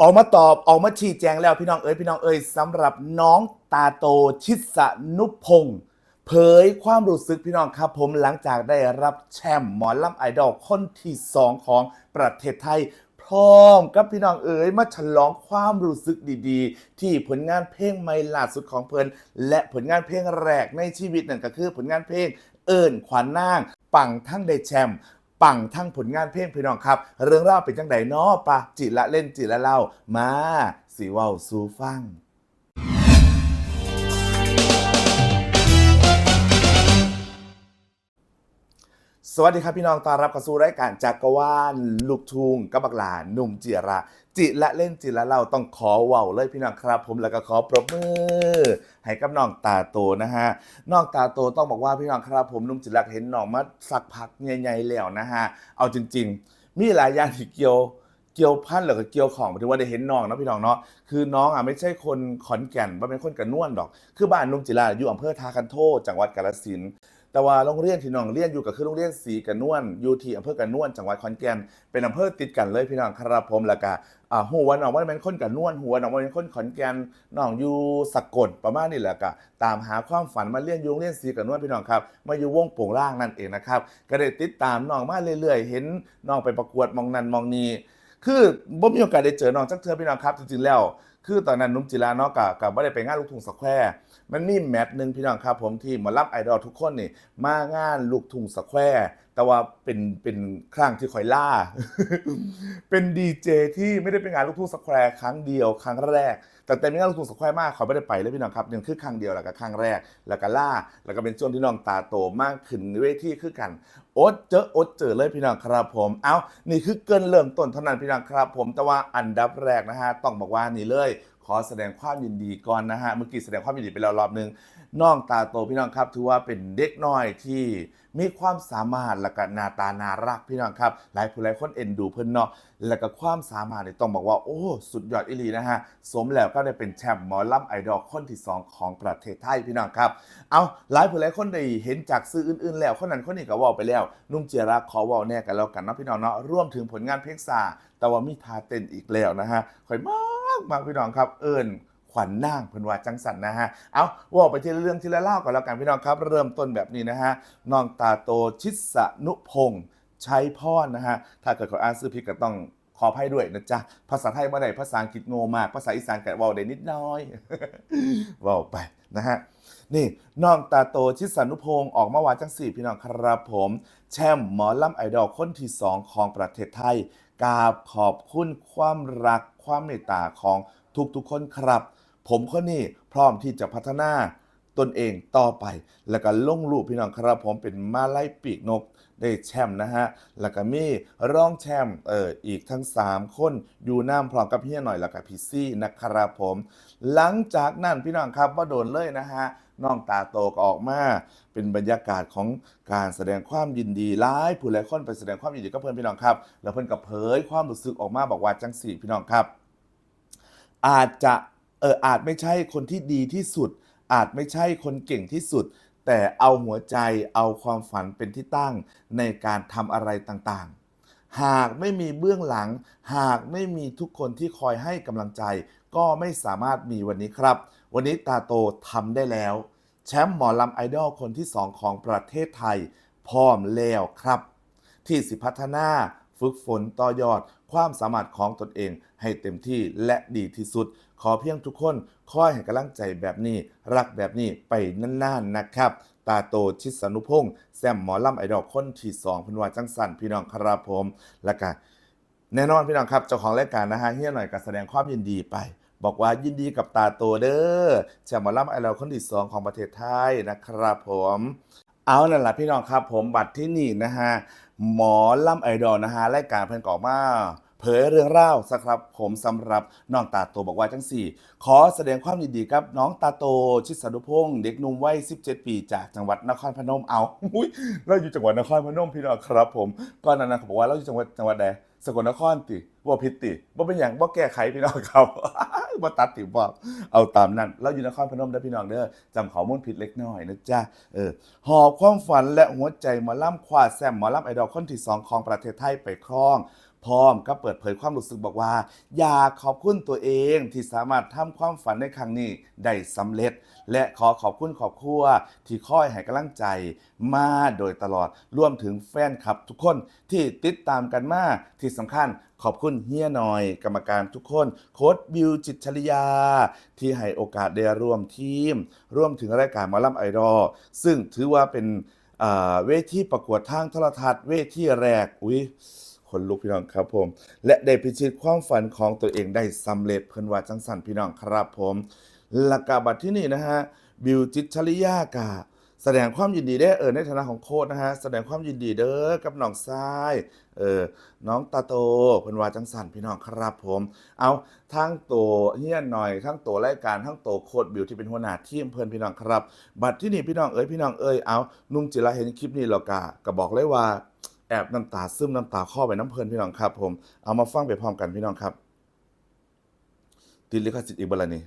ออกมาตอบออกมาชี้แจงแล้วพี่น้องเอ๋ยพี่น้องเอ๋ยสำหรับน้องตาโตชิสนุพงศ์เผยความรู้สึกพี่น้องครับ ผมหลังจากได้รับแชมป์หมอลำไอดอลคนที่สองของประเทศไทย พร้อมกับพี่น้องเอ๋ยมาฉลองความรู้สึกดีๆ ที่ผลงานเพลงใหม่ล่าสุดของเพิ่นและผลงานเพลงแรกในชีวิตนั่นก็คือผลงานเพลงเอิญขวัญนางปังทั้งได้แชมป์ ปังทั้งผลงานเพลงพี่น้องครับ เรื่องเล่าเป็นจังไดเนาะปะจิละเล่นจิละเล่ามาสีเว้าสู่ฟังสวัสดีครับพี่น้องต้อนรับเข้าสู่รายการจักรวาลลูกทุ่งกับบักหลาหนุ่มจิระ จิละเล่นจิละเราต้องขอว้าเลยพี่น้องครับ ผมแล้วก็ขอปรบมือให้กับน้องตาโตนะฮะน้องตาโตต้องบอกว่าพี่น้องครับ ผมนุ่มจิรักเห็นน้องมาสักพักใหญ่ๆแล้วนะฮะเอาจริง ๆ มีหลายอย่างที่เกี่ยวเกี่ยวพันหรือเกี่ยวของหมายถึงว่าได้เห็นน้องเนาะพี่น้องเนาะคือน้องอะไม่ใช่คนขอนแก่นไม่เป็นคนกระนวนดอก คือบ้านนุ่มจิราอยู่อำเภอทาคันโทจังหวัดกาฬสินธุ์ แต่ว่าโรงเรียนที่น้องเรียนอยู่ก็คือโรงเรียนศรีกระนวนอยู่ที่อำเภอกระนวนจังหวัดขอนแก่นเป็นอำเภอติดกันเลยพี่น้องครับผมแล้วก็อ่าหัวน้องว่าเป็นคนกระนวนหัวน้องว่าเป็นคนขอนแก่นน้องอยู่สกลประมาณนี้แหละก็ตามหาความฝันมาเรียนอยู่โรงเรียนศรีกระนวนพี่น้องครับมาอยู่วงโป่งล่างนั่นเองนะครับก็ได้ติดตามน้องมาเรื่อยๆ เห็นน้องไปประกวดมองนันมองนีคือบ่มีโอกาสได้เจอน้องจักเทือพี่น้องครับจริงๆแล้ว คือตอนนั้นนุ่มจิราเนาะกับกับบ่ได้ไปงานลูกทุ่งสแควร์ มันมีแมตช์หนึ่งพี่น้องครับผมที่หมอรับไอดอลทุกคนนี่มางานลูกทุ่งสแควร์แต่ว่าเป็นเป็นครั้งที่คอยล่า เป็นดีเจที่ไม่ได้ไปงานลูกทุ่งสแควร์ครั้งเดียวครั้งแรก แต่แต่มีงานลูกทุ่งสแควร์มากเขาไม่ได้ไปเลยพี่น้องครับยังคือครั้งเดียวแล้วก็ครั้งแรก แล้วก็ล่า แล้วก็เป็นช่วงที่น้องตาโตมากขึ้นเวทีคือกันโอ๊ตเจอโอ๊ตเจอเลยพี่น้องครับผม เอานี่คือเกินเริ่มต้นเท่านั้นพี่น้องครับผมแต่ว่าอันดับแรกนะฮะต้องบอกว่านี่เลย ขอแสดงความยินดีก่อนนะฮะเมื่อกี้แสดงความยินดีไปแล้วรอบนึง น้องตาโตพี่น้องครับ ถือว่าเป็นเด็กน้อยที่มีความสามารถและก็หน้าตาน่ารักพี่น้องครับ หลายผู้หลายคนเอ็นดูเพิ่นเนาะแล้วก็ความสามารถเนี่ยต้องบอกว่าโอ้ สุดยอดอีหลีนะฮะ สมแล้วก็ได้เป็นแชมป์หมอลำไอดอลคนที่ 2 ของประเทศไทยพี่น้องครับ เอาหลายผู้หลายคนได้เห็นจากซื้ออื่นๆ แล้วคนนั้นคนนี้ก็ว่าไปแล้ว นุ่มเจรักขอว่าแน่กันแล้วกันเนาะพี่น้องเนาะร่วมถึงผลงานเพลงซาแต่ว่ามีทาเต้นอีกแล้วนะฮะข่อยมากมากพี่น้องครับเอิญ ขวัญนางเพิ่นว่าจังสันนะฮะ เอาว่าไปทีละเรื่องทีละเล่าก่อนแล้วกันพี่น้องครับ เริ่มต้นแบบนี้นะฮะน้องตาโตชิสนุพงษ์ชัยพรนะฮะ ถ้าเกิดขาอ่านซื้อผิดก็ต้องขออภัยด้วยนะจ๊ะ ภาษาไทยบ่ได้ภาษาอังกฤษโง่มาก ภาษาอีสานก็เว้าได้นิดน้อยว้าไปนะฮะนี่น้องตาโตชิสานุพงศ์ออกมาว่าจังสี่พี่น้องครับผม แชมป์หมอลำไอดอลคนที่สองของประเทศไทยกราบขอบคุณความรักความเมตตาของทุกๆคนครับ ผมคนนี้พร้อมที่จะพัฒนาตนเองต่อไป แล้วก็ลงรูปพี่น้องครับผมเป็นมาไล่ปีกนกได้แชมป์นะฮะ แล้วก็มีรองแชมป์เอออีกทั้ง 3 คนอยู่น้ำพร้อมกับพี่หน่อยแล้วก็พี่ซี่นะครับผม หลังจากนั้นพี่น้องครับว่าโดนเลยนะฮะน้องตาโตก็ออกมา เป็นบรรยากาศของการแสดงความยินดีหลายผู้หลายคนไปแสดงความยินดีกับเพื่อนพี่น้องครับ แล้วเพื่อนกับเผยความรู้สึกออกมาบอกว่าจังสี่พี่น้องครับ อาจจะ อออาจไม่ใช่คนที่ดีที่สุด อาจไม่ใช่คนเก่งที่สุด แต่เอาหัวใจเอาความฝันเป็นที่ตั้งในการทำอะไรต่างๆ หากไม่มีเบื้องหลัง หากไม่มีทุกคนที่คอยให้กำลังใจ ก็ไม่สามารถมีวันนี้ครับ วันนี้ตาโตทำได้แล้ว แชมป์หมอลำไอดอลคนที่สองของประเทศไทย พร้อมแล้วครับ ที่สิพัฒนา ฝึกฝนต่อยอด ความสามารถของตนเองให้เต็มที่และดีที่สุด ขอเพียงทุกคนคอยให้กำลังใจแบบนี้ รักแบบนี้ไปนานๆนะครับ ตาโตชิสนุพงษ์แซมหมอลำไอดอลคนที่สองพันวาจังสันพี่น้องครับผมและก็แน่นอนพี่น้องครับเจ้าของรายการนะฮะเฮียหน่อยก็แสดงความยินดีไปบอกว่ายินดีกับตาโตเด้อแชมป์หมอลำไอดอลคนที่สองของประเทศไทยนะครับผม เอานั่นแหละพี่น้องครับ ผมบัตรที่นี่นะฮะหมอล่ำไอดอลนะฮะรายการเพิ่นกออกมาเผยเรื่องเล่าสครับผมสำหรับน้องตาโตบอกว่าจังสี่ขอแสดงความยินดีครับ น้องตาโต ชิดสนุพงศ์เด็กหนุ่มวัย 17 ปีจากจังหวัดนครพนมเอาอุ้ยเราอยู่จังหวัดนครพนมพี่น้องครับ ผมก่อนนานั้นเขาบอกว่าเราอยู่จังหวัดจังหวัดใด สกลนครติว่าผิดติว่าเป็นอย่างว่าแก้ไขพี่น้องเขาบว่าตัดติบอกเอาตามนั้น เราอยู่นครพนมได้พี่น้องเด้อจำข้อมูลผิดเล็กน้อยนะจ๊ะเออหอบความฝันและหัวใจมาล่ำควาแซมหมอล่ำไอดอลคนที่สองของประเทศไทยไปครอง พร้อมก็เปิดเผยความรู้สึกบอกว่า อยากขอบคุณตัวเองที่สามารถทำความฝันในครั้งนี้ได้สำเร็จ และขอขอบคุณขอบครัวที่คอยให้กำลังใจมาโดยตลอดรวมถึงแฟนคลับทุกคนที่ติดตามกันมาที่สำคัญขอบคุณเฮียหน่อย กรรมการทุกคน โค้ดบิวจิตชริยา ที่ให้โอกาสได้ร่วมทีม ร่วมถึงรายการมอลำไอดอลซึ่งถือว่าเป็นเวทีประกวดทางโทรทัศน์เวทีแรกอุ้ย คนลุกพี่น้องครับผม และได้พิชิตความฝันของตัวเองได้สำเร็จเพิ่นว่าจังสันพี่น้องครับผมหลักกาบัตรที่นี่นะฮะบิวจิตชริยากาแสดงความยินดีได้เออในฐานะของโค้ดนะฮะแสดงความยินดีเด้อกับน้องทรายเออน้องตาโตเพิ่นว่าจังสันพี่น้องครับผม เอาทั้งตัวเฮียนหน่อยทั้งตัวรายการทั้งตัวโค้ดบิวที่เป็นหัวหน้าทีมเพิ่นพี่น้องครับ บัตรที่นี่พี่น้องเอ้ยพี่น้องเอ้ยเอานุ่มจิราเห็นคลิปนี้แล้วกะก็บอกเลยว่า แอบน้ำตาซึมน้ำตาข้อไปน้ำเพลินพี่น้องครับ ผมเอามาฟังไปพร้อมกันพี่น้องครับ ติดลิขสิทธิ์อีกบลานี่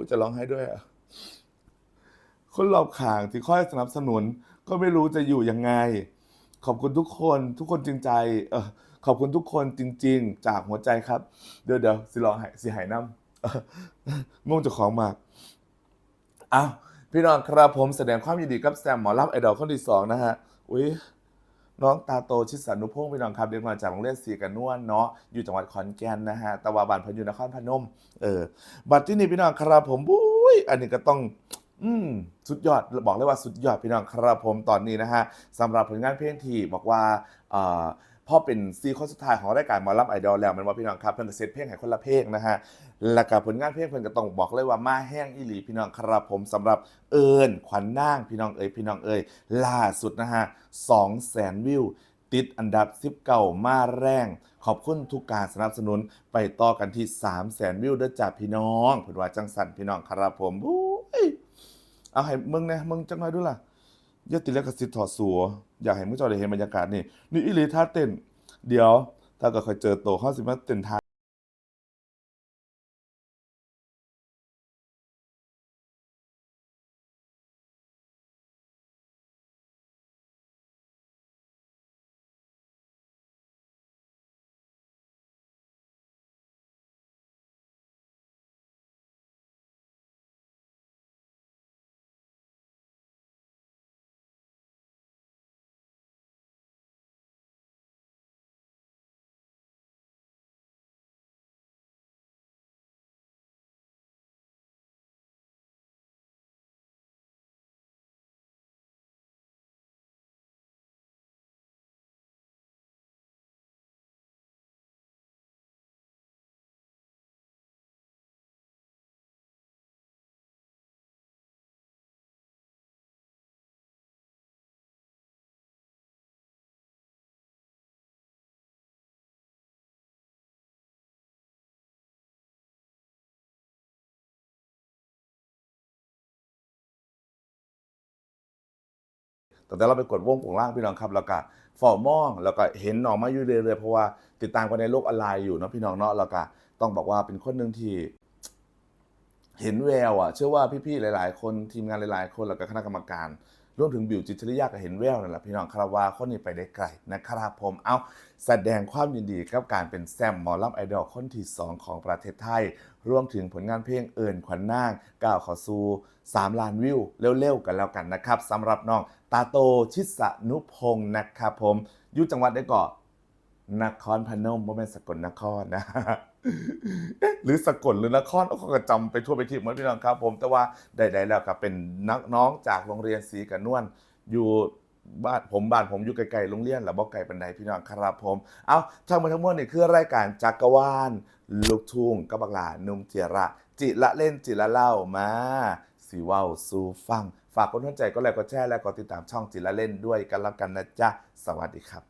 กูจะร้องไห้ด้วยอะคนรอบข้างที่คอยสนับสนุน ก็ไม่รู้จะอยู่ยังไง ขอบคุณทุกคนทุกคนจริงใจเออขอบคุณทุกคนจริง ๆ จากหัวใจครับ เดี๋ยวเดี๋ยวสิรองไห้สิหายน้ำเอองงจะของมากอ้าวพี่น้องครับผมแสดงความยินดีกับแซมหมอรับไอดอลคนที่สองนะฮะอุ้ย น้องตาโตชิดสันุพงศ์พี่น้องครับเด็กมาจากโรงเรียนศรีกันนวลเนาะอยู่จังหวัดขอนแก่นนะฮะตะวันบานพนยูนครพนมเออบัตรที่นี่พี่น้องครับผมบุ้ยอันนี้ก็ต้องอืมสุดยอดบอกเลยว่าสุดยอดพี่น้องครับผมตอนนี้นะฮะสำหรับผลงานเพลงที่บอกว่าเอ่อ พ่อเป็นซีคอนสุดท้ายของรายการหมอลำไอดอลแล้วมันว่าพี่น้องครับเพิ่นก็เซตเพลงให้คนละเพลงนะฮะแล้วก็ผลงานเพลงเพิ่นก็ต้องบอกเลยว่ามาแห้งอีหลีพี่น้องครับผมสำหรับเอิญขวัญนางพี่น้องเอ๋ยพี่น้องเอ๋ยล่าสุดนะฮะ2แสนวิวติดอันดับ19มาแรงขอบคุณทุกการสนับสนุนไปต่อกันที่3 0 0แสนวิวเด้อจ้าพี่น้องเพิ่นว่าจังสันพี่น้องครับผมบุ้ยเอาให้มึงนะมึงจังหน่อยดูล่ะย่าติดแล้วก็สิทธิ์ถอดสัว อยากให้มึงเจอได้เห็นบรรยากาศนี่นี่อิลิท่าเต้น เดี๋ยว ถ้าเก็เคยเจอโตเขาสิมาเต้นท่า แต่แต่เราไปกดวงกลงล่างพี่น้องครับแล้วก็ฝ่อมองแล้วก็เห็นน้องมาอยู่เรื่อยๆเพราะว่าติดตามกันในโลกออนไลน์อยู่เนาะพี่น้องเนาะแล้วก็ต้องบอกว่าเป็นคนหนึ่งที่เห็นแววอะเชื่อว่าพี่ๆหลาย ๆ คนทีมงานหลายๆ คนแล้วก็คณะกรรมการรวมถึงบิวจิตรริยาก็เห็นแววนั่นแหละพี่น้องคาราวาคนนี้ไปได้ไกลนะครับผมเอาแสดงความยินดีกับการเป็นแซมหมอลำไอดอลคนที่ 2 ของประเทศไทย รวมถึงผลงานเพลงเอิญขวัญนนางก้าวข้าสู่3ล้านวิวเร็วๆกันแล้วกันนะครับสำหรับน้องตาโตชิสนุพงศ์นะครับผมอยู่จังหวัดได้กาะนครพนมโมเมนสกลนครนะหรือสกลหรือนครเขาก็จำไปทั่วไปทีเหมือนพี่น้องครับผมแต่ว่าใดๆแล้วก็เป็นนักน้องจากโรงเรียนศรีกันนวลอยู่ บ้านผมบ้านผมอยู่ไกลๆโรงเรียนแหละบ่ไกลปันใดพี่น้องครับผม เอาทั้งหมดทั้งมวลนี่คือรายการจักรวาลลูกทุ่งกับบักหลานุ่มเจียระ จิละเล่นจิละเล่ามาสีว้าวสู่ฟัง ฝากคนทุนใจก็แล้วก็แชร์แล้วก็ติดตามช่องจิละเล่นด้วยกันแล้วกันนะจ๊ะ สวัสดีครับ